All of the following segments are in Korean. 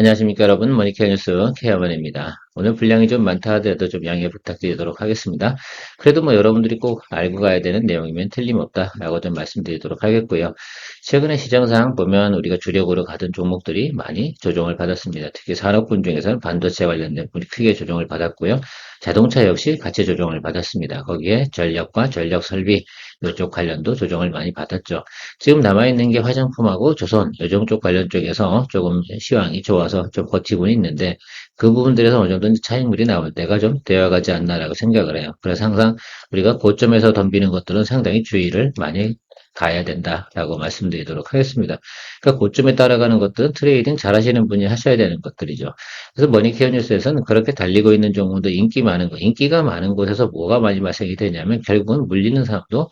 안녕하십니까 여러분 머니케어 뉴스 케어만입니다. 오늘 분량이 좀 많다 하더라도 좀 양해 부탁드리도록 하겠습니다. 그래도 뭐 여러분들이 꼭 알고 가야 되는 내용이면 틀림없다 라고 좀 말씀드리도록 하겠고요. 최근에 시장상 보면 우리가 주력으로 가던 종목들이 많이 조정을 받았습니다. 특히 산업군 중에서는 반도체 관련된 분이 크게 조정을 받았고요. 자동차 역시 같이 조정을 받았습니다. 거기에 전력과 전력 설비 이쪽 관련도 조정을 많이 받았죠. 지금 남아있는 게 화장품하고 조선, 요정 쪽 관련 쪽에서 조금 시황이 좋아서 좀 버티고는 있는데 그 부분들에서 어느 정도 차익물이 나올 때가 좀 되어가지 않나라고 생각을 해요. 그래서 항상 우리가 고점에서 덤비는 것들은 상당히 주의를 많이 가야 된다라고 말씀드리도록 하겠습니다. 그러니까 고점에 따라가는 것들은 트레이딩 잘 하시는 분이 하셔야 되는 것들이죠. 그래서 머니케어 뉴스에서는 그렇게 달리고 있는 종목도 인기 많은 거, 인기가 많은 곳에서 뭐가 많이 발생이 되냐면 결국은 물리는 사람도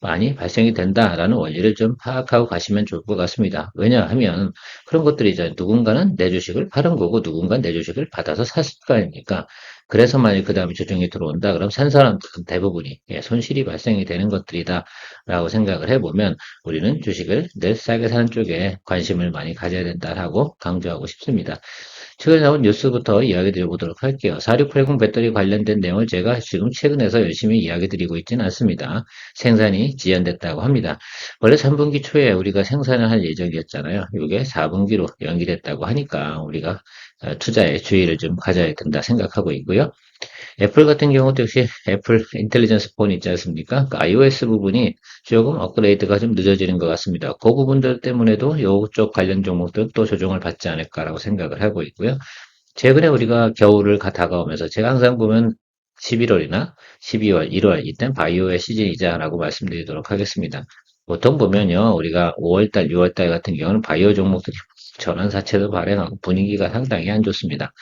많이 발생이 된다라는 원리를 좀 파악하고 가시면 좋을 것 같습니다. 왜냐하면 그런 것들이죠. 누군가는 내 주식을 팔은 거고 누군가는 내 주식을 받아서 샀을 거 아닙니까? 그래서 만약 그 다음에 조정이 들어온다. 그럼 산 사람들은 대부분이 예, 손실이 발생이 되는 것들이다. 라고 생각을 해보면 우리는 주식을 늘 싸게 사는 쪽에 관심을 많이 가져야 된다라고 강조하고 싶습니다. 최근에 나온 뉴스부터 이야기 드려보도록 할게요. 4680 배터리 관련된 내용을 제가 지금 최근에서 열심히 이야기 드리고 있지는 않습니다. 생산이 지연됐다고 합니다. 원래 3분기 초에 우리가 생산을 할 예정이었잖아요. 이게 4분기로 연기됐다고 하니까 우리가 어, 투자에 주의를 좀 가져야 된다 생각하고 있고요. 애플 같은 경우도 역시 애플 인텔리전스 폰 있지 않습니까? 그 iOS 부분이 조금 업그레이드가 좀 늦어지는 것 같습니다. 그 부분들 때문에도 이쪽 관련 종목들 또 조정을 받지 않을까라고 생각을 하고 있고요. 최근에 우리가 겨울을 다가오면서 제가 항상 보면 11월이나 12월, 1월 이땐 바이오의 시즌이자라고 말씀드리도록 하겠습니다. 보통 보면요, 우리가 5월달, 6월달 같은 경우는 바이오 종목들이 전환사채도 발행하고 분위기가 상당히 안 좋습니다.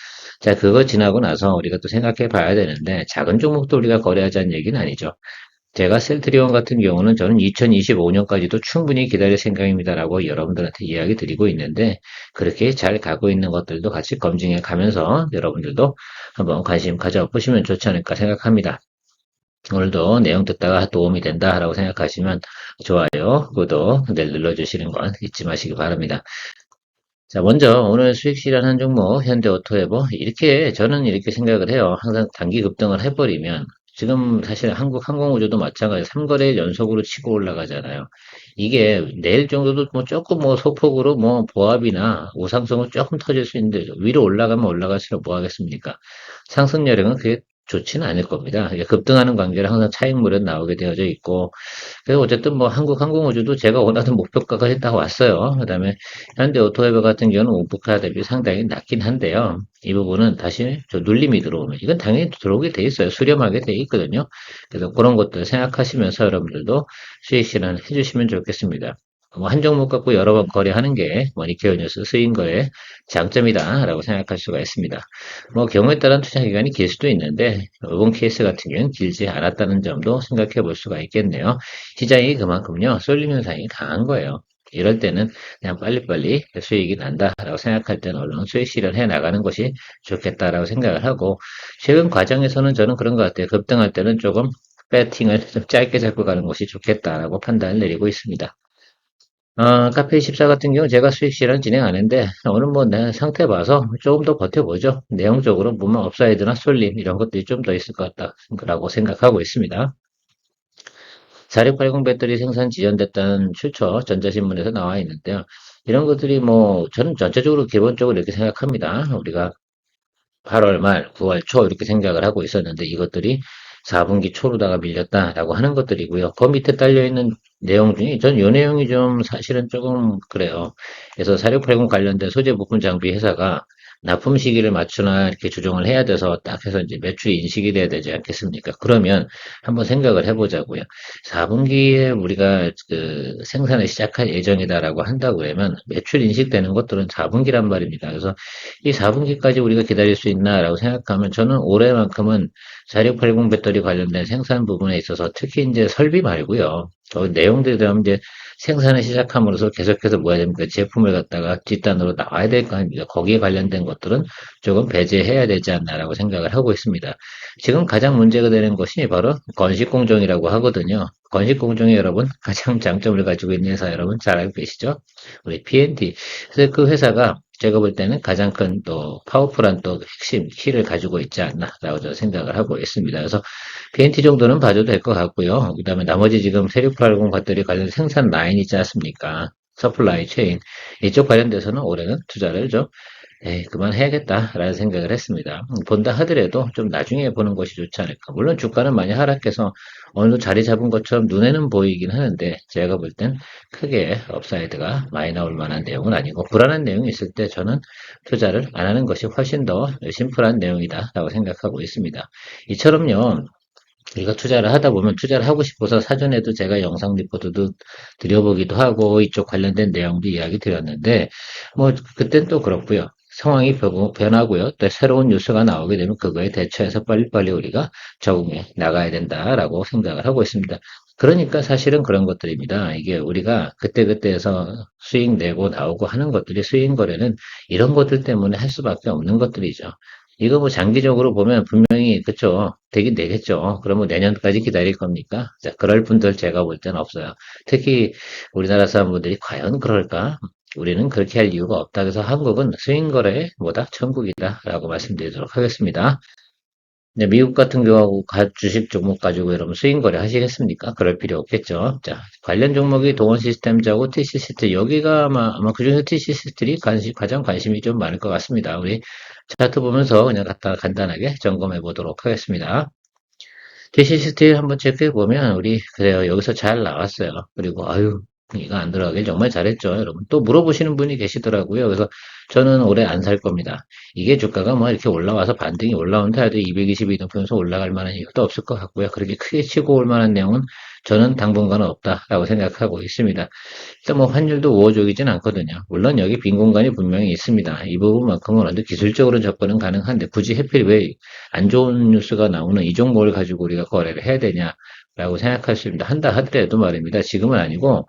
자, 그거 지나고 나서 우리가 또 생각해 봐야 되는데, 작은 종목도 우리가 거래하자는 얘기는 아니죠. 제가 셀트리온 같은 경우는 저는 2025년까지도 충분히 기다릴 생각입니다라고 여러분들한테 이야기 드리고 있는데, 그렇게 잘 가고 있는 것들도 같이 검증해 가면서 여러분들도 한번 관심 가져보시면 좋지 않을까 생각합니다. 오늘도 내용 듣다가 도움이 된다라고 생각하시면 좋아요, 구독 늘 눌러주시는 건 잊지 마시기 바랍니다. 자, 먼저 오늘 수익 실현한 종목 현대 오토에버 이렇게 저는 이렇게 생각을 해요. 항상 단기 급등을 해버리면 지금 사실 한국 항공우주도 마찬가지 3거래 연속으로 치고 올라가잖아요. 이게 내일 정도도 뭐 조금 뭐 소폭으로 뭐 보합이나 우상성은 조금 터질 수 있는데 위로 올라가면 올라갈수록 뭐 하겠습니까? 상승 여력은 그게 좋지는 않을 겁니다. 급등하는 관계로 항상 차익물은 나오게 되어져 있고, 그래서 어쨌든 뭐 한국 항공우주도 제가 원하던 목표가까지 딱 왔어요. 그 다음에 현대 오토웨버 같은 경우는 목표가 대비 상당히 낮긴 한데요. 이 부분은 다시 저 눌림이 들어오면, 이건 당연히 들어오게 돼 있어요. 수렴하게 돼 있거든요. 그래서 그런 것들 생각하시면서 여러분들도 수익 실현 해주시면 좋겠습니다. 뭐 한 종목 갖고 여러 번 거래하는 게 머니케어 뉴스 쓰인 거에 장점이다라고 생각할 수가 있습니다. 뭐 경우에 따른 투자 기간이 길 수도 있는데 이번 케이스 같은 경우는 길지 않았다는 점도 생각해 볼 수가 있겠네요. 시장이 그만큼요 쏠림 현상이 강한 거예요. 이럴 때는 그냥 빨리빨리 수익이 난다라고 생각할 때는 얼른 수익 실현해 나가는 것이 좋겠다라고 생각을 하고 최근 과정에서는 저는 그런 것 같아요. 급등할 때는 조금 배팅을 좀 짧게 잡고 가는 것이 좋겠다라고 판단을 내리고 있습니다. 어, 카페 24 같은 경우 제가 수익 실현 진행 하는데 오늘 뭐 내 상태 봐서 조금 더 버텨보죠. 내용적으로 보면 업사이드나 솔림 이런 것들이 좀 더 있을 것 같다라고 생각하고 있습니다. 4680 배터리 생산 지연됐다는 출처 전자신문에서 나와 있는데요. 이런 것들이 뭐 저는 전체적으로 기본적으로 이렇게 생각합니다. 우리가 8월 말, 9월 초 이렇게 생각을 하고 있었는데 이것들이 4분기 초로다가 밀렸다라고 하는 것들이고요. 그 밑에 딸려있는 내용 중에 전이 내용이 좀 사실은 조금 그래요. 그래서 4680 관련된 소재 부품 장비 회사가 납품 시기를 맞추나 이렇게 조정을 해야 돼서 딱 해서 이제 매출이 인식이 돼야 되지 않겠습니까? 그러면 한번 생각을 해보자고요. 4분기에 우리가 그 생산을 시작할 예정이다라고 한다고 하면 매출 인식되는 것들은 4분기란 말입니다. 그래서 이 4분기까지 우리가 기다릴 수 있나라고 생각하면 저는 올해만큼은 4680 배터리 관련된 생산 부분에 있어서 특히 이제 설비 말고요. 어, 내용들에 대한 이제 생산을 시작함으로써 계속해서 뭐 해야 됩니까? 제품을 갖다가 뒷단으로 나와야 될 거 아닙니까? 거기에 관련된 것들은 조금 배제해야 되지 않나라고 생각을 하고 있습니다. 지금 가장 문제가 되는 것이 바로 건식공정이라고 하거든요. 건식공정이 여러분 가장 장점을 가지고 있는 회사 여러분 잘 알고 계시죠? 우리 PNT. 그래서 그 회사가 제가 볼 때는 가장 큰 또 파워풀한 또 핵심 키를 가지고 있지 않나라고 저는 생각을 하고 있습니다. 그래서 BNT 정도는 봐줘도 될 것 같고요. 그 다음에 나머지 지금 세력80 배터리 관련 생산 라인 있지 않습니까? 서플라이 체인 이쪽 관련돼서는 올해는 투자를 좀 에이, 그만해야겠다라는 생각을 했습니다. 본다 하더라도 좀 나중에 보는 것이 좋지 않을까. 물론 주가는 많이 하락해서 어느 정도 자리 잡은 것처럼 눈에는 보이긴 하는데 제가 볼 땐 크게 업사이드가 많이 나올 만한 내용은 아니고 불안한 내용이 있을 때 저는 투자를 안 하는 것이 훨씬 더 심플한 내용이다라고 생각하고 있습니다. 이처럼요. 우리가 투자를 하다 보면 투자를 하고 싶어서 사전에도 제가 영상 리포트도 드려보기도 하고 이쪽 관련된 내용도 이야기 드렸는데 뭐 그땐 또 그렇고요. 상황이 변하고요. 또 새로운 뉴스가 나오게 되면 그거에 대처해서 빨리빨리 우리가 적응해 나가야 된다라고 생각을 하고 있습니다. 그러니까 사실은 그런 것들입니다. 이게 우리가 그때그때에서 수익 내고 나오고 하는 것들이 수익 거래는 이런 것들 때문에 할 수밖에 없는 것들이죠. 이거 뭐 장기적으로 보면 분명히 그쵸 되긴 되겠죠. 그러면 내년까지 기다릴 겁니까? 자, 그럴 분들 제가 볼 때는 없어요. 특히 우리나라 사람분들이 과연 그럴까? 우리는 그렇게 할 이유가 없다. 그래서 한국은 스윙거래 뭐다? 천국이다. 라고 말씀드리도록 하겠습니다. 네, 미국 같은 경우 주식 종목 가지고 여러분 스윙거래 하시겠습니까? 그럴 필요 없겠죠. 자, 관련 종목이 동원 시스템즈하고 TC시스템 여기가 아마, 아마 그중에서 TC시스템이 관심, 가장 관심이 좀 많을 것 같습니다. 우리 차트 보면서 그냥 갖다 간단하게 점검해 보도록 하겠습니다. TC시스템 한번 체크해 보면 우리 그래요 여기서 잘 나왔어요. 그리고 아유 이거 안 들어가길 정말 잘했죠, 여러분. 또 물어보시는 분이 계시더라고요. 그래서 저는 올해 안 살 겁니다. 이게 주가가 뭐 이렇게 올라와서 반등이 올라온다 해도 222등 편에서 올라갈 만한 이유도 없을 것 같고요. 그렇게 크게 치고 올 만한 내용은 저는 당분간은 없다라고 생각하고 있습니다. 일단 뭐 환율도 우호적이진 않거든요. 물론 여기 빈 공간이 분명히 있습니다. 이 부분만큼은 어느 기술적으로 접근은 가능한데 굳이 해필 왜 안 좋은 뉴스가 나오는 이 종목을 가지고 우리가 거래를 해야 되냐라고 생각할 수 있습니다. 한다 하더라도 말입니다. 지금은 아니고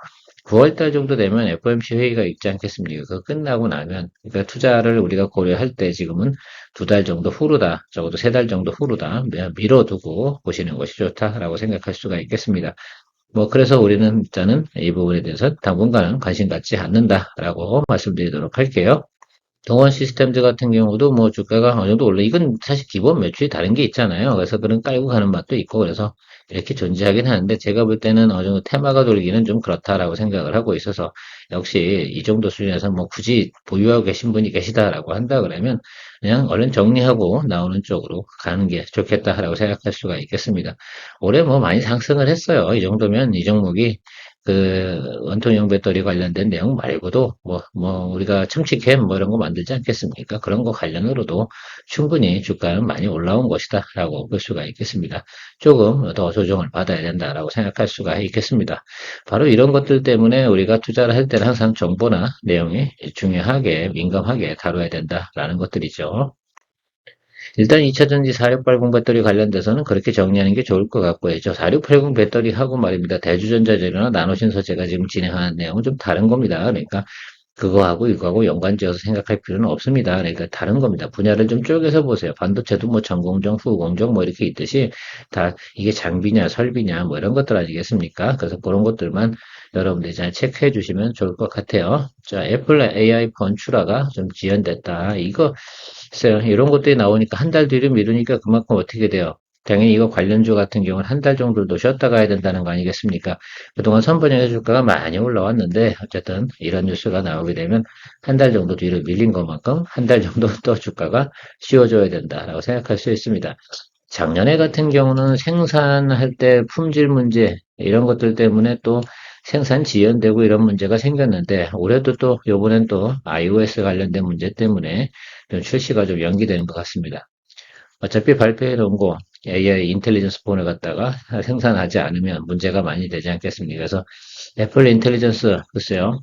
9월달 정도 되면 FOMC 회의가 있지 않겠습니까? 그거 끝나고 나면, 그러니까 투자를 우리가 고려할 때 지금은 두 달 정도 후루다, 적어도 세 달 정도 후루다, 미뤄두고 보시는 것이 좋다라고 생각할 수가 있겠습니다. 뭐, 그래서 우리는 일단은 이 부분에 대해서 당분간은 관심 갖지 않는다라고 말씀드리도록 할게요. 동원 시스템즈 같은 경우도 뭐 주가가 어느 정도 올라, 이건 사실 기본 매출이 다른 게 있잖아요. 그래서 그런 깔고 가는 맛도 있고, 그래서 이렇게 존재하긴 하는데 제가 볼 때는 어느 정도 테마가 돌기는 좀 그렇다라고 생각을 하고 있어서 역시 이 정도 수준에서 뭐 굳이 보유하고 계신 분이 계시다라고 한다 그러면 그냥 얼른 정리하고 나오는 쪽으로 가는 게 좋겠다라고 생각할 수가 있겠습니다. 올해 뭐 많이 상승을 했어요. 이 정도면 이 종목이 그 원통형 배터리 관련된 내용 말고도 뭐, 뭐 우리가 첨치캠 뭐 이런 거 만들지 않겠습니까? 그런 거 관련으로도 충분히 주가는 많이 올라온 것이다 라고 볼 수가 있겠습니다. 조금 더 조정을 받아야 된다라고 생각할 수가 있겠습니다. 바로 이런 것들 때문에 우리가 투자를 할 때는 항상 정보나 내용이 중요하게 민감하게 다뤄야 된다라는 것들이죠. 일단 2차전지 4680 배터리 관련돼서는 그렇게 정리하는 게 좋을 것 같고요. 저 4680 배터리하고 말입니다. 대주전자 재료나 나노신소재가 지금 진행하는 내용은 좀 다른 겁니다. 그러니까 그거하고 이거하고 연관지어서 생각할 필요는 없습니다. 그러니까 다른 겁니다. 분야를 좀 쪼개서 보세요. 반도체도 뭐 전공정, 후공정 뭐 이렇게 있듯이 다 이게 장비냐, 설비냐 뭐 이런 것들 아니겠습니까? 그래서 그런 것들만 여러분들이 잘 체크해 주시면 좋을 것 같아요. 자, 애플 AI 폰 출하가 좀 지연됐다. 이거 글쎄요. 이런 것들이 나오니까 한 달 뒤를 미루니까 그만큼 어떻게 돼요? 당연히 이거 관련주 같은 경우는 한 달 정도도 쉬었다 가야 된다는 거 아니겠습니까? 그동안 선반영의 주가가 많이 올라왔는데 어쨌든 이런 뉴스가 나오게 되면 한 달 정도 뒤로 밀린 것만큼 한 달 정도 또 주가가 쉬어줘야 된다라고 생각할 수 있습니다. 작년에 같은 경우는 생산할 때 품질 문제 이런 것들 때문에 또 생산 지연되고 이런 문제가 생겼는데 올해도 또 요번엔 또 iOS 관련된 문제 때문에 좀 출시가 좀 연기되는 것 같습니다. 어차피 발표해 놓은 거 AI 인텔리전스 폰을 갖다가 생산하지 않으면 문제가 많이 되지 않겠습니까? 그래서 애플 인텔리전스 글쎄요.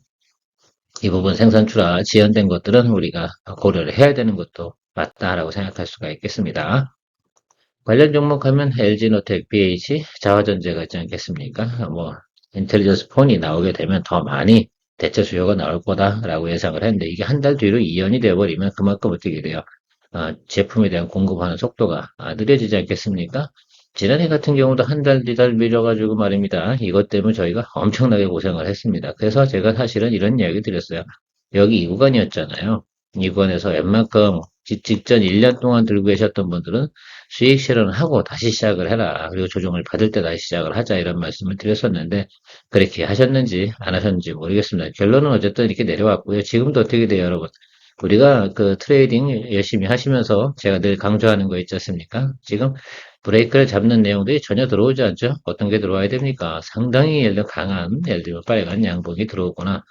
이 부분 생산 출하 지연된 것들은 우리가 고려를 해야 되는 것도 맞다라고 생각할 수가 있겠습니다. 관련 종목 하면 LG노텍, BH, 자화전제가 있지 않겠습니까? 뭐 인텔리전스 폰이 나오게 되면 더 많이 대체 수요가 나올 거다라고 예상을 했는데 이게 한 달 뒤로 이연이 되어버리면 그만큼 어떻게 돼요? 아, 제품에 대한 공급하는 속도가 느려지지 않겠습니까? 지난해 같은 경우도 한 달, 두 달 밀려가지고 말입니다. 이것 때문에 저희가 엄청나게 고생을 했습니다. 그래서 제가 사실은 이런 이야기 드렸어요. 여기 이 구간이었잖아요. 이 구간에서 웬만큼 직- 직전 1년 동안 들고 계셨던 분들은 수익 실현하고 다시 시작을 해라. 그리고 조정을 받을 때 다시 시작을 하자. 이런 말씀을 드렸었는데, 그렇게 하셨는지 안 하셨는지 모르겠습니다. 결론은 어쨌든 이렇게 내려왔고요. 지금도 어떻게 돼요, 여러분? 우리가 그 트레이딩 열심히 하시면서 제가 늘 강조하는 거 있지 않습니까? 지금 브레이크를 잡는 내용들이 전혀 들어오지 않죠? 어떤 게 들어와야 됩니까? 상당히 예를 들어 강한, 예를 들어 빨간 양봉이 들어오거나,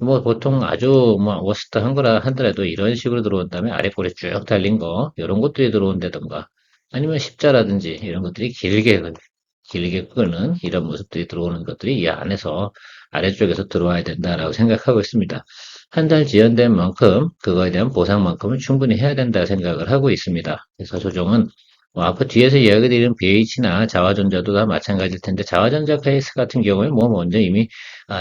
뭐 보통 아주 뭐 워스트 한 거라 하더라도 이런 식으로 들어온 다음에 아래 꼬리 쭉 달린 거, 이런 것들이 들어온다던가, 아니면 십자라든지 이런 것들이 길게, 길게 끄는 이런 모습들이 들어오는 것들이 이 안에서 아래쪽에서 들어와야 된다라고 생각하고 있습니다. 한 달 지연된 만큼 그거에 대한 보상만큼은 충분히 해야 된다 생각을 하고 있습니다. 그래서 조정은 뭐 앞으로 뒤에서 이야기 드리는 BH나 자화전자도 다 마찬가지일 텐데 자화전자 케이스 같은 경우에 뭐 먼저 이미 아,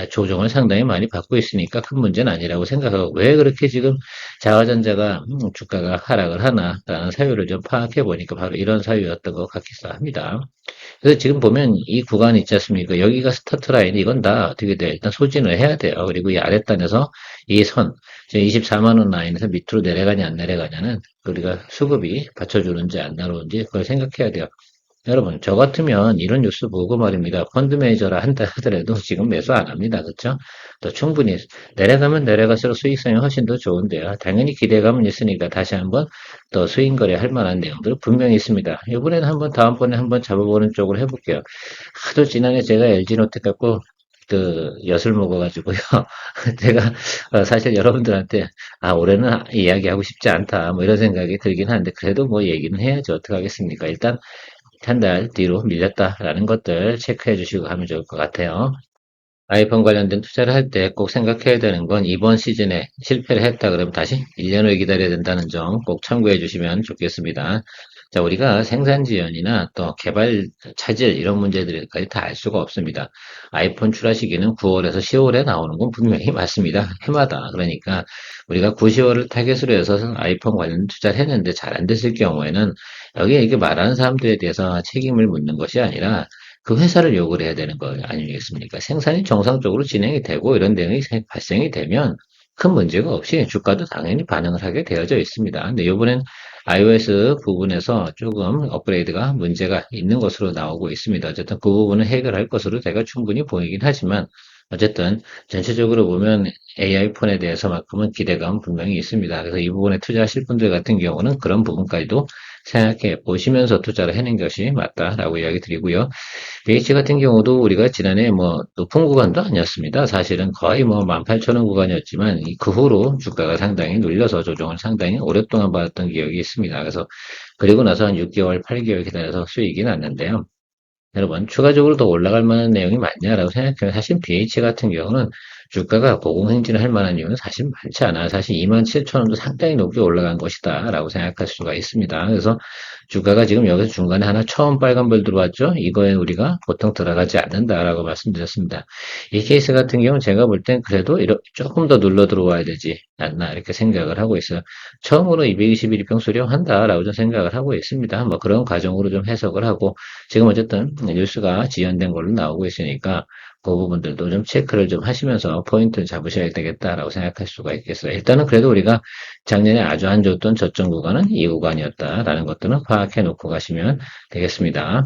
조정을 상당히 많이 받고 있으니까 큰 문제는 아니라고 생각하고 왜 그렇게 지금 자화전자가 음, 주가가 하락을 하나라는 사유를 좀 파악해 보니까 바로 이런 사유였던 것 같기도 합니다. 그래서 지금 보면 이 구간 있지 않습니까? 여기가 스타트 라인, 이건 다 어떻게 돼? 일단 소진을 해야 돼요. 그리고 이 아랫단에서 이 선, 24만원 라인에서 밑으로 내려가냐, 안 내려가냐는 우리가 수급이 받쳐주는지 안 나오는지 그걸 생각해야 돼요. 여러분, 저 같으면 이런 뉴스 보고 말입니다. 펀드 매니저라 한다 하더라도 지금 매수 안 합니다. 그렇죠? 또 충분히 내려가면 내려갈수록 수익성이 훨씬 더 좋은데요. 당연히 기대감은 있으니까 다시 한번 또 수익 거래 할 만한 내용들 분명히 있습니다. 이번에는 한번 다음번에 한번 잡아보는 쪽으로 해볼게요. 하도 지난해 제가 LG노트 갖고 그 엿을 먹어가지고요. 제가 어, 사실 여러분들한테 아 올해는 이야기하고 싶지 않다 뭐 이런 생각이 들긴 하는데 그래도 뭐 얘기는 해야죠. 어떻게 하겠습니까? 일단 한 달 뒤로 밀렸다라는 것들 체크해 주시고 하면 좋을 것 같아요. 아이폰 관련된 투자를 할 때 꼭 생각해야 되는 건 이번 시즌에 실패를 했다 그러면 다시 1년 후에 기다려야 된다는 점 꼭 참고해 주시면 좋겠습니다. 자, 우리가 생산 지연이나 또 개발 차질 이런 문제들까지 다 알 수가 없습니다. 아이폰 출하 시기는 9월에서 10월에 나오는 건 분명히 맞습니다. 해마다. 그러니까 우리가 9, 10월을 타겟으로 해서 아이폰 관련 투자를 했는데 잘 안 됐을 경우에는 여기에 이게 말하는 사람들에 대해서 책임을 묻는 것이 아니라 그 회사를 욕을 해야 되는 거 아니겠습니까? 생산이 정상적으로 진행이 되고 이런 내용이 발생이 되면 큰 문제가 없이 주가도 당연히 반응을 하게 되어져 있습니다. 근데 이번엔 iOS 부분에서 조금 업그레이드가 문제가 있는 것으로 나오고 있습니다. 어쨌든 그 부분은 해결할 것으로 제가 충분히 보이긴 하지만 어쨌든 전체적으로 보면 AI 폰에 대해서만큼은 기대감 분명히 있습니다. 그래서 이 부분에 투자하실 분들 같은 경우는 그런 부분까지도 생각해 보시면서 투자를 해낸 것이 맞다라고 이야기 드리고요. BH 같은 경우도 우리가 지난해 뭐 높은 구간도 아니었습니다. 사실은 거의 뭐 18,000원 구간이었지만 그 후로 주가가 상당히 눌려서 조정을 상당히 오랫동안 받았던 기억이 있습니다. 그래서 그리고 나서 한 6개월, 8개월 기다려서 수익이 났는데요. 여러분, 추가적으로 더 올라갈 만한 내용이 많냐라고 생각하면 사실 BH 같은 경우는 주가가 고공행진을 할 만한 이유는 사실 많지 않아요. 사실 27,000원도 상당히 높게 올라간 것이다 라고 생각할 수가 있습니다. 그래서 주가가 지금 여기서 중간에 하나 처음 빨간불 들어왔죠. 이거에 우리가 보통 들어가지 않는다라고 말씀드렸습니다. 이 케이스 같은 경우는 제가 볼 땐 그래도 조금 더 눌러 들어와야 되지 않나 이렇게 생각을 하고 있어요. 처음으로 221일평 수령 한다라고 좀 생각을 하고 있습니다. 뭐 그런 과정으로 좀 해석을 하고 지금 어쨌든 뉴스가 지연된 걸로 나오고 있으니까 그 부분들도 좀 체크를 좀 하시면서 포인트를 잡으셔야 되겠다라고 생각할 수가 있겠어요. 일단은 그래도 우리가 작년에 아주 안 좋았던 저점 구간은 이 구간이었다라는 것들은 파악해 놓고 가시면 되겠습니다.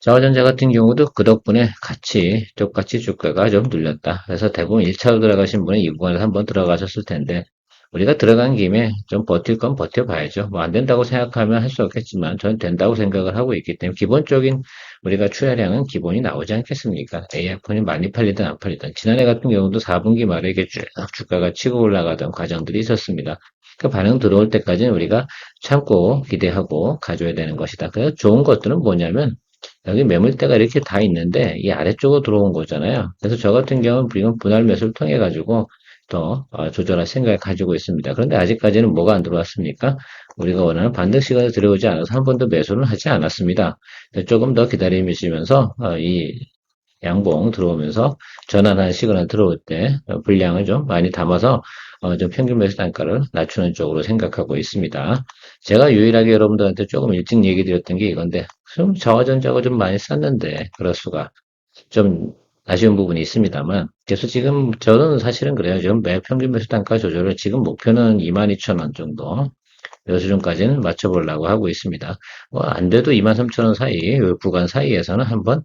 자화전자 같은 경우도 그 덕분에 같이 똑같이 주가가 좀 눌렸다. 그래서 대부분 1차로 들어가신 분은 이 구간에서 한번 들어가셨을 텐데 우리가 들어간 김에 좀 버틸 건 버텨봐야죠. 뭐 안 된다고 생각하면 할 수 없겠지만 저는 된다고 생각을 하고 있기 때문에 기본적인 우리가 출하량은 기본이 나오지 않겠습니까? AI폰이 많이 팔리든 안 팔리든 지난해 같은 경우도 4분기 말에 이게 쭉 주가가 치고 올라가던 과정들이 있었습니다. 그 반응 들어올 때까지는 우리가 참고 기대하고 가져야 되는 것이다. 그래서 좋은 것들은 뭐냐면 여기 매물대가 이렇게 다 있는데 이 아래쪽으로 들어온 거잖아요. 그래서 저 같은 경우는 분할 매수를 통해 가지고 더 어, 조절할 생각을 가지고 있습니다. 그런데 아직까지는 뭐가 안 들어왔습니까? 우리가 원하는 반등 시간이 들어오지 않아서 한 번도 매수는 하지 않았습니다. 조금 더 기다리시면서 어, 이 양봉 들어오면서 전환한 시그널 들어올 때 어, 분량을 좀 많이 담아서 좀 평균 매수 단가를 낮추는 쪽으로 생각하고 있습니다. 제가 유일하게 여러분들한테 조금 일찍 얘기 드렸던 게 이건데 좀 저하전자가 좀 많이 쌌는데 그럴 수가 좀 아쉬운 부분이 있습니다만, 그래서 지금 저는 사실은 그래요. 지금 매 평균 매수 단가 조절을 지금 목표는 22,000원 정도 요 수준까지는 맞춰보려고 하고 있습니다. 뭐 안 돼도 23,000원 사이, 이 구간 사이에서는 한번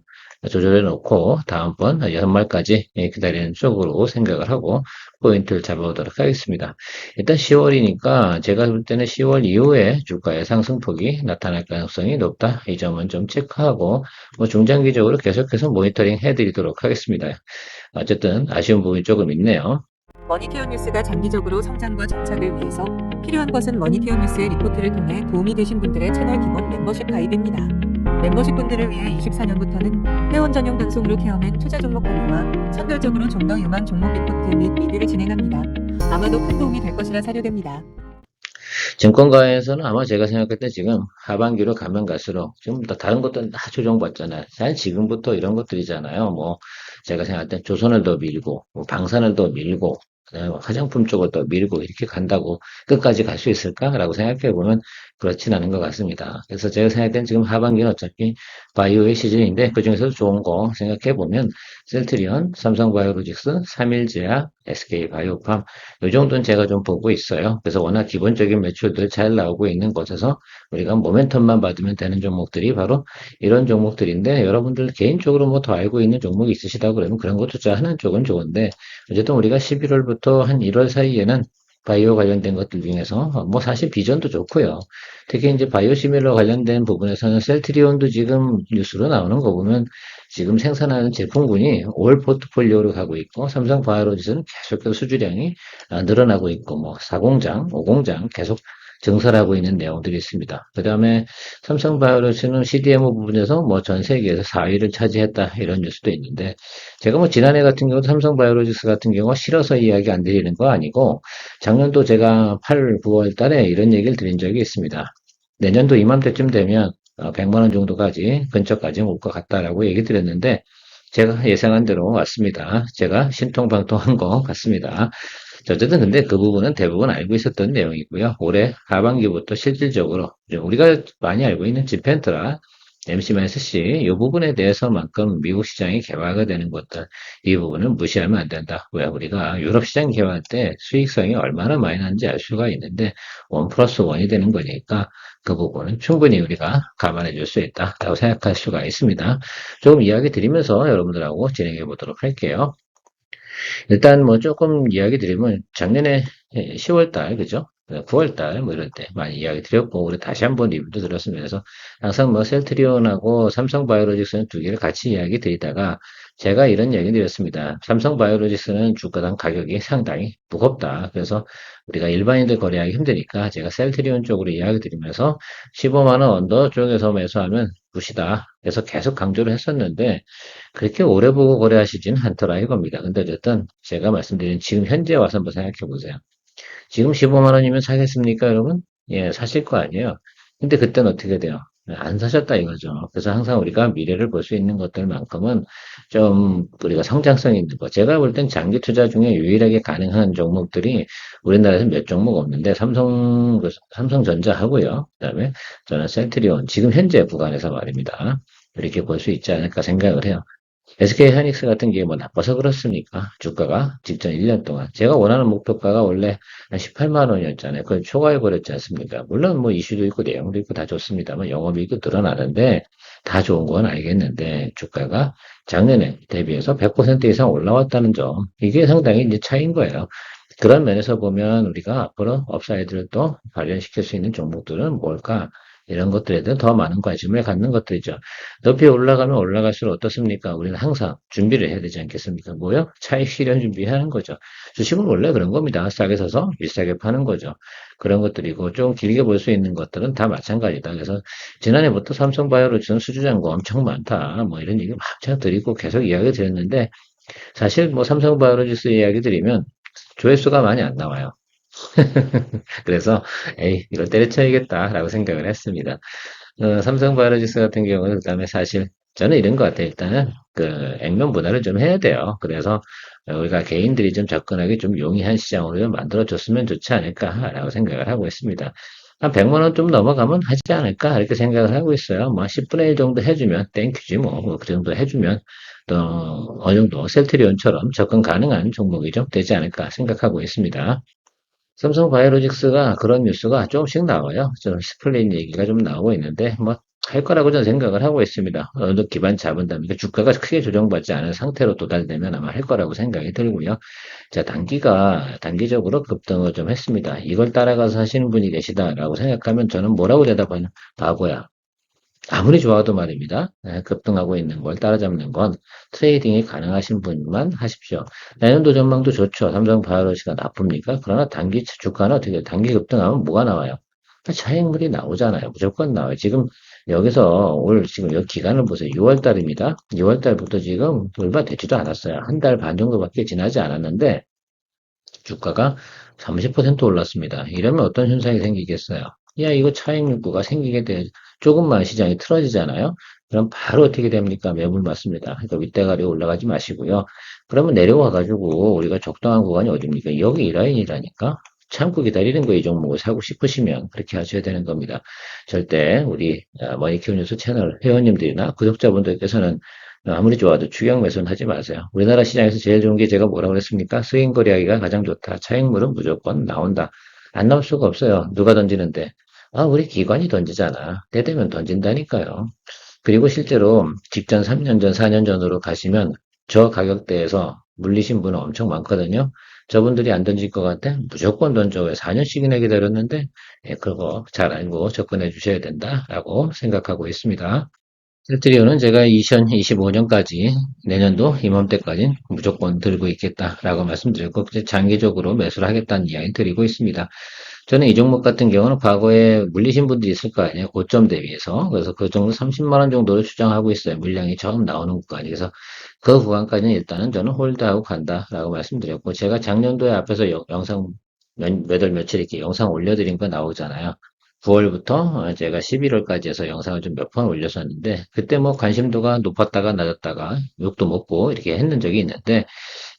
조절해 놓고 다음번 연말까지 기다리는 쪽으로 생각을 하고 포인트를 잡아보도록 하겠습니다. 일단 10월이니까 제가 볼 때는 10월 이후에 주가의 상승폭이 나타날 가능성이 높다. 이 점은 좀 체크하고 뭐 중장기적으로 계속해서 모니터링 해드리도록 하겠습니다. 어쨌든 아쉬운 부분이 조금 있네요. 머니케어 뉴스가 장기적으로 성장과 정착을 위해서 필요한 것은 머니케어 뉴스의 리포트를 통해 도움이 되신 분들의 채널 기본 멤버십 가입입니다. 멤버십 분들을 위해 24년부터는 회원 전용 방송으로 케어맨 투자 종목 공유와 선별적으로 좀 더 유망 종목 리포트 및 리뷰를 진행합니다. 아마도 큰 도움이 될 것이라 사료됩니다. 증권가에서는 아마 제가 생각할 때 지금 하반기로 가면 갈수록 지금 다 다른 것들은 다 조정받잖아요. 사실 지금부터 이런 것들이잖아요. 뭐 제가 생각할 때 조선을 더 밀고 뭐 방산을 더 밀고 그다음에 화장품 쪽을 더 밀고 이렇게 간다고 끝까지 갈 수 있을까라고 생각해 보면 그렇진 않은 것 같습니다. 그래서 제가 생각할 때는 지금 하반기는 어차피 바이오의 시즌인데 그중에서도 좋은 거 생각해 보면 셀트리온, 삼성바이오로직스, 삼일제약, SK바이오팜 이 정도는 제가 좀 보고 있어요. 그래서 워낙 기본적인 매출들 잘 나오고 있는 곳에서 우리가 모멘텀만 받으면 되는 종목들이 바로 이런 종목들인데 여러분들 개인적으로 뭐 더 알고 있는 종목이 있으시다 그러면 그런 거 투자하는 쪽은 좋은데 어쨌든 우리가 11월부터 한 1월 사이에는 바이오 관련된 것들 중에서 뭐 사실 비전도 좋고요. 특히 이제 바이오 시밀러 관련된 부분에서는 셀트리온도 지금 뉴스로 나오는 거 보면 지금 생산하는 제품군이 올 포트폴리오로 가고 있고 삼성 바이오로직스는 계속해서 수주량이 아, 늘어나고 있고 뭐 4공장, 5공장 계속 증설하고 있는 내용들이 있습니다. 그 다음에 삼성바이오로스는 CDMO 부분에서 뭐 전 세계에서 4위를 차지했다 이런 뉴스도 있는데 제가 뭐 지난해 같은 경우 삼성바이오로직스 같은 경우 싫어서 이야기 안 드리는 거 아니고 작년도 제가 8, 9월 달에 이런 얘기를 드린 적이 있습니다. 내년도 이맘때쯤 되면 100만 원 정도까지 근처까지 올 것 같다라고 얘기 드렸는데 제가 예상한 대로 왔습니다. 제가 신통방통한 것 같습니다. 어쨌든 근데 그 부분은 대부분 알고 있었던 내용이고요. 올해 하반기부터 실질적으로 우리가 많이 알고 있는 지펜트라 MC-C 이 부분에 대해서만큼 미국 시장이 개화가 되는 것들 이 부분은 무시하면 안 된다. 왜 우리가 유럽 시장 개화할 때 수익성이 얼마나 많이 나는지 알 수가 있는데 원 플러스 원이 되는 거니까 그 부분은 충분히 우리가 감안해 줄 수 있다라고 생각할 수가 있습니다. 조금 이야기 드리면서 여러분들하고 진행해 보도록 할게요. 일단 뭐 조금 이야기 드리면 작년에 10월 달 그죠? 9월 달 뭐 이럴 때 많이 이야기 드렸고 우리 다시 한번 리뷰도. 그래서 항상 뭐 셀트리온하고 삼성 바이오로직스는 두 개를 같이 이야기 드리다가 제가 이런 얘기 드렸습니다. 삼성바이오로직스는 주가당 가격이 상당히 무겁다. 그래서 우리가 일반인들 거래하기 힘드니까 제가 셀트리온 쪽으로 이야기 드리면서 15만원 언더 쪽에서 매수하면 굿이다. 그래서 계속 강조를 했었는데 그렇게 오래 보고 거래하시지는 않더라 이겁니다. 근데 어쨌든 제가 말씀드린 지금 현재 와서 한번 생각해 보세요. 지금 15만 원이면 사겠습니까, 여러분? 예, 사실 거 아니에요. 근데 그때는 어떻게 돼요? 안 사셨다 이거죠. 그래서 항상 우리가 미래를 볼 수 있는 것들만큼은 좀 우리가 성장성 있는 거. 제가 볼 땐 장기 투자 중에 유일하게 가능한 종목들이 우리나라에서 몇 종목 없는데 삼성 그 삼성전자 하고요. 그다음에 저는 셀트리온 지금 현재 구간에서 말입니다. 이렇게 볼 수 있지 않을까 생각을 해요. SK 하이닉스 같은 게 뭐 나빠서 그렇습니까? 주가가 직전 1년 동안. 제가 원하는 목표가가 원래 한 18만 원이었잖아요. 그걸 초과해 버렸지 않습니까? 물론 뭐 이슈도 있고 내용도 있고 다 좋습니다만 영업이익도 늘어나는데 다 좋은 건 알겠는데 주가가 작년에 대비해서 100% 이상 올라왔다는 점. 이게 상당히 이제 차이인 거예요. 그런 면에서 보면 우리가 앞으로 업사이드를 또 발견시킬 수 있는 종목들은 뭘까? 이런 것들에 대해 더 많은 관심을 갖는 것들이죠. 높이 올라가면 올라갈수록 어떻습니까? 우리는 항상 준비를 해야 되지 않겠습니까? 뭐요? 차익 실현 준비하는 거죠. 주식은 원래 그런 겁니다. 싸게 사서 비싸게 파는 거죠. 그런 것들이고 좀 길게 볼 수 있는 것들은 다 마찬가지다. 그래서 지난해부터 삼성바이오로직은 수주잔고 엄청 많다. 뭐 이런 얘기 막 제가 드리고 계속 이야기 드렸는데 사실 뭐 삼성바이오로직스 이야기 드리면 조회수가 많이 안 나와요. 그래서 에이 이걸 때려쳐야겠다라고 생각을 했습니다. 어, 삼성 바이오로직스 같은 경우는 그다음에 사실 저는 이런 것 같아요. 일단은 그 액면 분할을 좀 해야 돼요. 그래서 우리가 개인들이 좀 접근하기 좀 용이한 시장으로 좀 만들어줬으면 좋지 않을까라고 생각을 하고 있습니다. 한 100만 원 좀 넘어가면 하지 않을까 이렇게 생각을 하고 있어요. 뭐 10분의 1 정도 해주면 땡큐지 뭐 그 정도 해주면 또 어느 정도 셀트리온처럼 접근 가능한 종목이 좀 되지 않을까 생각하고 있습니다. 삼성 바이오로직스가 그런 뉴스가 조금씩 나와요. 좀 스플릿 얘기가 좀 나오고 있는데 뭐 할 거라고 저는 생각을 하고 있습니다. 어느 기반 잡은 다음에 주가가 크게 조정받지 않은 상태로 도달되면 아마 할 거라고 생각이 들고요. 자, 단기가 단기적으로 급등을 좀 했습니다. 이걸 따라가서 하시는 분이 계시다라고 생각하면 저는 뭐라고 대답하냐? 바보야. 아무리 좋아도 말입니다. 예, 급등하고 있는 걸 따라잡는 건 트레이딩이 가능하신 분만 하십시오. 내년도 전망도 좋죠. 삼성 바이오로지가 나쁩니까? 그러나 단기 주가는 어떻게? 단기 급등하면 뭐가 나와요? 차익물이 나오잖아요. 무조건 나와요. 지금 여기서 올 지금 여기 기간을 보세요. 6월 달입니다. 6월 달부터 지금 얼마 되지도 않았어요. 한 달 반 정도밖에 지나지 않았는데 주가가 30% 올랐습니다. 이러면 어떤 현상이 생기겠어요? 야, 이거 차익 욕구가 생기게 돼, 조금만 시장이 틀어지잖아요? 그럼 바로 어떻게 됩니까? 매물 맞습니다. 그러니까 윗대가리 올라가지 마시고요. 그러면 내려와가지고 우리가 적당한 구간이 어딥니까? 여기 이 라인이라니까? 참고 기다리는 거 이 종목을 사고 싶으시면 그렇게 하셔야 되는 겁니다. 절대 우리 아, 머니큐 뉴스 채널 회원님들이나 구독자분들께서는 아무리 좋아도 추격 매수는 하지 마세요. 우리나라 시장에서 제일 좋은 게 제가 뭐라고 그랬습니까? 스윙 거래하기가 가장 좋다. 차익물은 무조건 나온다. 안 나올 수가 없어요. 누가 던지는데. 아, 우리 기관이 던지잖아. 때 되면 던진다니까요. 그리고 실제로 직전 3년 전, 4년 전으로 가시면 저 가격대에서 물리신 분은 엄청 많거든요. 저분들이 안 던질 것 같아? 무조건 던져. 왜 4년씩이나 기다렸는데? 예, 그거 잘 알고 접근해 주셔야 된다라고 생각하고 있습니다. 셀트리온은 제가 2025년까지 내년도 이맘때까지 무조건 들고 있겠다라고 말씀드렸고 장기적으로 매수를 하겠다는 이야기 드리고 있습니다. 저는 이 종목 같은 경우는 과거에 물리신 분들이 있을 거 아니에요. 고점 대비해서. 그래서 그 정도 30만 원 정도를 추정하고 있어요. 물량이 처음 나오는 구간이. 그래서 그 구간까지는 일단은 저는 홀드하고 간다라고 말씀드렸고 제가 작년도에 앞에서 여- 영상 몇, 몇월 며칠 이렇게 영상 올려드린 거 나오잖아요. 9월부터 제가 11월까지 해서 영상을 좀 몇 번 올렸었는데 그때 뭐 관심도가 높았다가 낮았다가 욕도 먹고 이렇게 했는 적이 있는데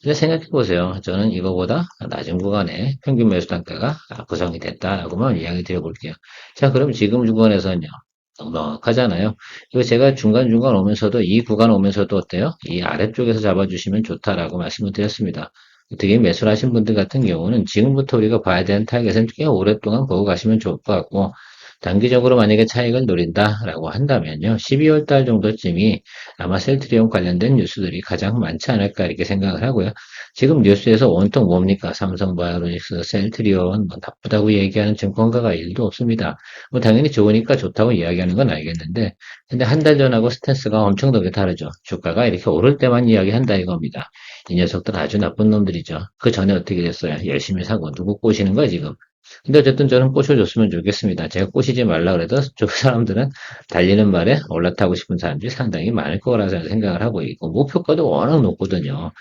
근데 생각해 보세요. 저는 이거보다 낮은 구간에 평균 매수 단가가 구성이 됐다라고만 이야기 드려볼게요. 자, 그럼 지금 구간에서는요. 넉넉하잖아요. 이거 제가 중간중간 오면서도 이 구간 오면서도 어때요? 이 아래쪽에서 잡아주시면 좋다라고 말씀을 드렸습니다. 되게 매수를 하신 분들 같은 경우는 지금부터 우리가 봐야 되는 타겟은 꽤 오랫동안 보고 가시면 좋을 것 같고 단기적으로 만약에 차익을 노린다라고 한다면요. 12월 달 정도쯤이 아마 셀트리온 관련된 뉴스들이 가장 많지 않을까 이렇게 생각을 하고요. 지금 뉴스에서 온통 뭡니까? 삼성바이오로직스, 셀트리온 뭐 나쁘다고 얘기하는 증권가가 일도 없습니다. 뭐 당연히 좋으니까 좋다고 이야기하는 건 알겠는데 근데 한 달 전하고 스탠스가 엄청나게 다르죠. 주가가 이렇게 오를 때만 이야기한다 이겁니다. 이 녀석들 아주 나쁜 놈들이죠. 그 전에 어떻게 됐어요? 열심히 사고 누구 꼬시는 거야 지금? 근데 어쨌든 저는 꼬셔줬으면 좋겠습니다. 제가 꼬시지 말라 그래도 저 사람들은 달리는 말에 올라타고 싶은 사람들이 상당히 많을 거라 생각을 하고 있고 목표가도 워낙 높거든요.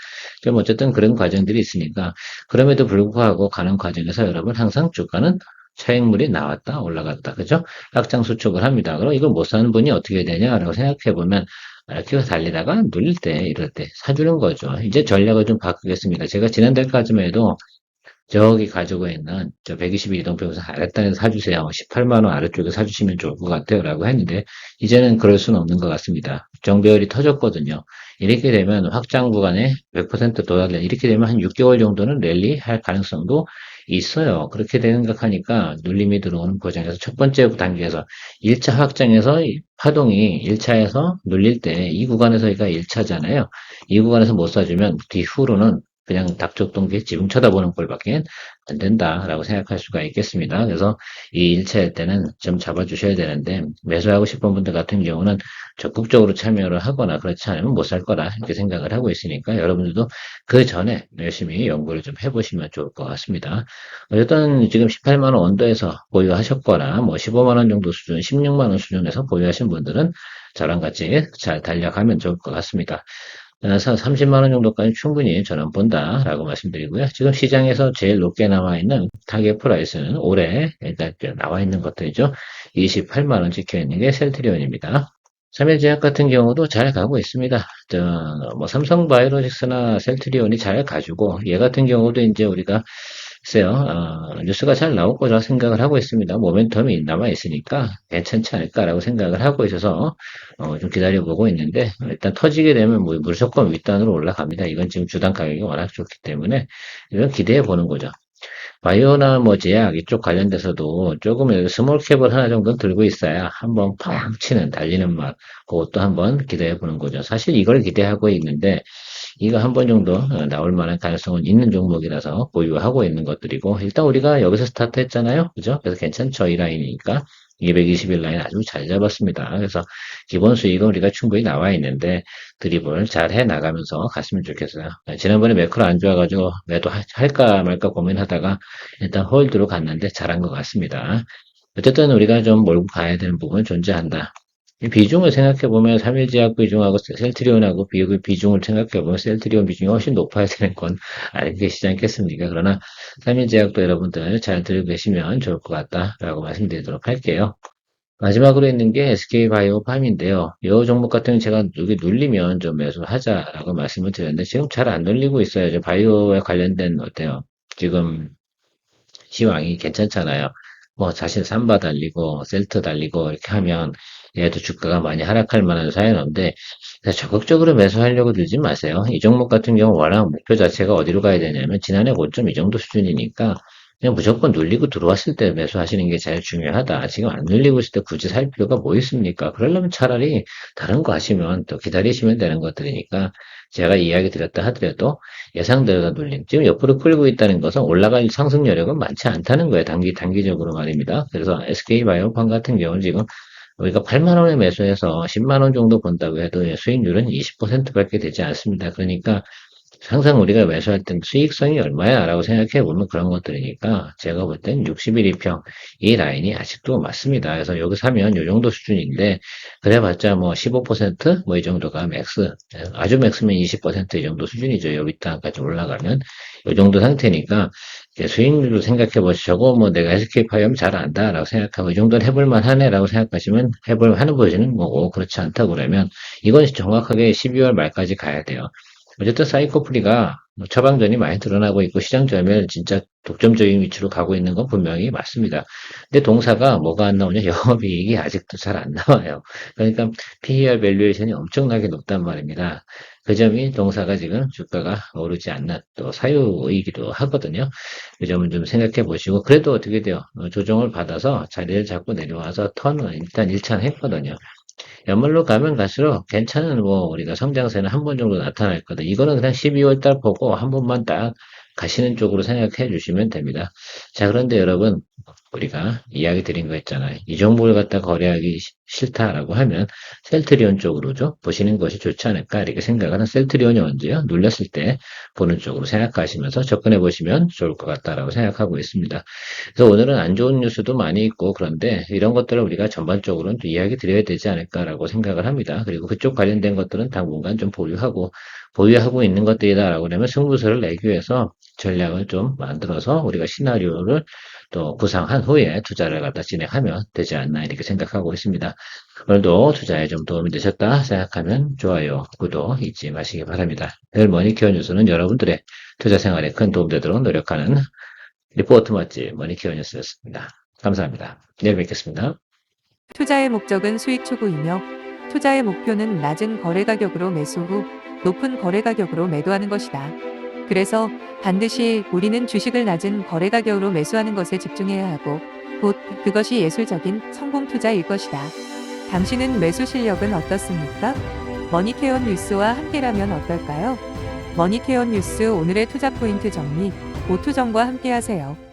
좀 어쨌든 그런 과정들이 있으니까 그럼에도 불구하고 가는 과정에서 여러분 항상 주가는 차익물이 나왔다 올라갔다 그죠? 확장 수축을 합니다. 그럼 이걸 못 사는 분이 어떻게 되냐라고 생각해 보면 이렇게 달리다가 눌릴 때 이럴 때 사주는 거죠. 이제 전략을 좀 바꾸겠습니다. 제가 지난달까지만 해도 저기 가지고 있는 저 122 이동평선 아랫단에서 사주세요. 18만 원 아래쪽에 사주시면 좋을 것 같아요. 라고 했는데 이제는 그럴 수는 없는 것 같습니다. 정배열이 터졌거든요. 이렇게 되면 확장 구간에 100% 도달해 이렇게 되면 한 6개월 정도는 랠리 할 가능성도 있어요. 그렇게 생각하니까 눌림이 들어오는 과정에서 첫 번째 단계에서 1차 확장에서 파동이 1차에서 눌릴 때 이 구간에서가 1차잖아요. 이 구간에서 못 사주면 뒤후로는 그냥 닥쳤던 지붕 쳐다보는 꼴밖에 안 된다라고 생각할 수가 있겠습니다. 그래서 이 1차일 때는 좀 잡아주셔야 되는데 매수하고 싶은 분들 같은 경우는 적극적으로 참여를 하거나 그렇지 않으면 못 살 거라 이렇게 생각을 하고 있으니까 여러분들도 그 전에 열심히 연구를 좀 해보시면 좋을 것 같습니다. 어쨌든 지금 18만원 언더에서 보유하셨거나 뭐 15만원 정도 수준, 16만원 수준에서 보유하신 분들은 저랑 같이 잘 달려가면 좋을 것 같습니다. 그래서 30만 원 정도까지 충분히 저는 본다라고 말씀드리고요. 지금 시장에서 제일 높게 나와 있는 타겟 프라이스는 올해 일단 나와 있는 것들이죠. 28만 원 찍혀 있는 게 셀트리온입니다. 삼일제약 같은 경우도 잘 가고 있습니다. 저, 뭐 삼성바이오로직스나 셀트리온이 잘 가지고 얘 같은 경우도 이제 우리가 글쎄요, 어, 뉴스가 잘 나올 거라 생각을 하고 있습니다. 모멘텀이 남아있으니까 괜찮지 않을까라고 생각을 하고 있어서, 어, 좀 기다려보고 있는데, 일단 터지게 되면 뭐 무조건 윗단으로 올라갑니다. 이건 지금 주당 가격이 워낙 좋기 때문에, 이건 기대해 보는 거죠. 바이오나 뭐 제약 이쪽 관련돼서도 조금 여기 스몰 캡을 하나 정도 들고 있어야 한번 팡 치는 달리는 맛 그것도 한번 기대해 보는 거죠. 사실 이걸 기대하고 있는데 이거 한 번 정도 어, 나올 만한 가능성은 있는 종목이라서 보유하고 있는 것들이고 일단 우리가 여기서 스타트 했잖아요. 그죠? 그래서 괜찮죠. 이 라인이니까 220일 라인 아주 잘 잡았습니다. 그래서 기본 수익은 우리가 충분히 나와 있는데 드립을 잘 해 나가면서 갔으면 좋겠어요. 지난번에 매크로 안 좋아가지고 매도 하- 할까 말까 고민하다가 일단 홀드로 갔는데 잘한 것 같습니다. 어쨌든 우리가 좀 몰고 가야 되는 부분은 존재한다. 이 비중을 생각해보면 3일제약 비중하고 셀트리온하고 비, 비중을 생각해보면 셀트리온 비중이 훨씬 높아야 되는 건 계시지 않겠습니까? 그러나 3일제약도 여러분들 잘 들고 계시면 좋을 것 같다라고 말씀드리도록 할게요. 마지막으로 있는 게 SK바이오팜인데요. 이 종목 같은 경우는 제가 여기 눌리면 좀 매수하자라고 말씀을 드렸는데 지금 잘 안 눌리고 있어요. 이제 바이오에 관련된 어때요? 지금 시황이 괜찮잖아요. 뭐 사실 삼바 달리고 셀트 달리고 이렇게 하면 얘도 주가가 많이 하락할 만한 사연인데 적극적으로 매수하려고 들지 마세요. 이 종목 같은 경우 워낙 목표 자체가 어디로 가야 되냐면 지난해 고점 이 정도 수준이니까 그냥 무조건 눌리고 들어왔을 때 매수하시는 게 제일 중요하다. 지금 안 눌리고 있을 때 굳이 살 필요가 뭐 있습니까? 그러려면 차라리 다른 거 하시면 또 기다리시면 되는 것들이니까 제가 이야기 드렸다 하더라도 예상대로 눌림. 지금 옆으로 끌고 있다는 것은 올라갈 상승 여력은 많지 않다는 거예요. 단기, 단기적으로 말입니다. 그래서 SK바이오팜 같은 경우는 지금 우리가 8만 원에 매수해서 10만 원 정도 본다고 해도 수익률은 20%밖에 되지 않습니다. 그러니까 항상 우리가 매수할 땐 수익성이 얼마야? 라고 생각해 보면 그런 것들이니까 제가 볼 땐 61이평 이 라인이 아직도 맞습니다. 그래서 여기 사면 이 정도 수준인데 그래봤자 뭐 15%뭐 이 정도가 맥스 아주 맥스면 20%이 정도 수준이죠. 여기 땅까지 올라가면 이 정도 상태니까 수익률로 생각해 보시죠. 저거 뭐 내가 SK파이엄 잘 안다라고 생각하고 이 정도는 해볼 만 하네라고 생각하시면 해볼 하는 버전은 뭐고 그렇지 않다고 그러면 이건 정확하게 12월 말까지 가야 돼요. 어쨌든 사이코프리가 뭐 처방전이 많이 드러나고 있고 시장 점유율 진짜 독점적인 위치로 가고 있는 건 분명히 맞습니다. 근데 동사가 뭐가 안 나오냐? 영업이익이 아직도 잘 안 나와요. 그러니까 PER 밸류에이션이 엄청나게 높단 말입니다. 그 점이 동사가 지금 주가가 오르지 않는 또 사유이기도 하거든요. 그 점은 좀 생각해 보시고 그래도 어떻게 돼요? 어, 조정을 받아서 자리를 잡고 내려와서 턴은 일단 1차는 했거든요. 연말로 가면 갈수록 괜찮은 뭐 우리가 성장세는 한 번 정도 나타날 거다. 이거는 그냥 12월 달 보고 한 번만 딱 가시는 쪽으로 생각해 주시면 됩니다. 자, 그런데 여러분, 우리가 이야기 드린 거 있잖아요. 이 종목을 갖다 거래하기 시- 싫다라고 하면 셀트리온 쪽으로죠. 보시는 것이 좋지 않을까 이렇게 생각하는 셀트리온이 언제요? 눌렸을 때 보는 쪽으로 생각하시면서 접근해 보시면 좋을 것 같다라고 생각하고 있습니다. 그래서 오늘은 안 좋은 뉴스도 많이 있고 그런데 이런 것들을 우리가 전반적으로는 또 이야기 드려야 되지 않을까라고 생각을 합니다. 그리고 그쪽 관련된 것들은 당분간 좀 보유하고 보유하고 있는 것들이다라고 하면 승부수를 내기 위해서 전략을 좀 만들어서 우리가 시나리오를 또 구상한 후에 투자를 갖다 진행하면 되지 않나 이렇게 생각하고 있습니다. 오늘도 투자에 좀 도움이 되셨다 생각하면 좋아요, 구독 잊지 마시기 바랍니다. 늘 머니케어 뉴스는 여러분들의 투자 생활에 큰 도움 되도록 노력하는 리포트 맛집 머니케어 뉴스였습니다. 감사합니다. 내일 뵙겠습니다. 투자의 목적은 수익 추구이며 투자의 목표는 낮은 거래 가격으로 매수 후 높은 거래 가격으로 매도하는 것이다. 그래서 반드시 우리는 주식을 낮은 거래 가격으로 매수하는 것에 집중해야 하고 곧 그것이 예술적인 성공 투자일 것이다. 당신은 매수 실력은 어떻습니까? 머니케어 뉴스와 함께라면 어떨까요? 머니케어 뉴스 오늘의 투자 포인트 정리 오투정과 함께하세요.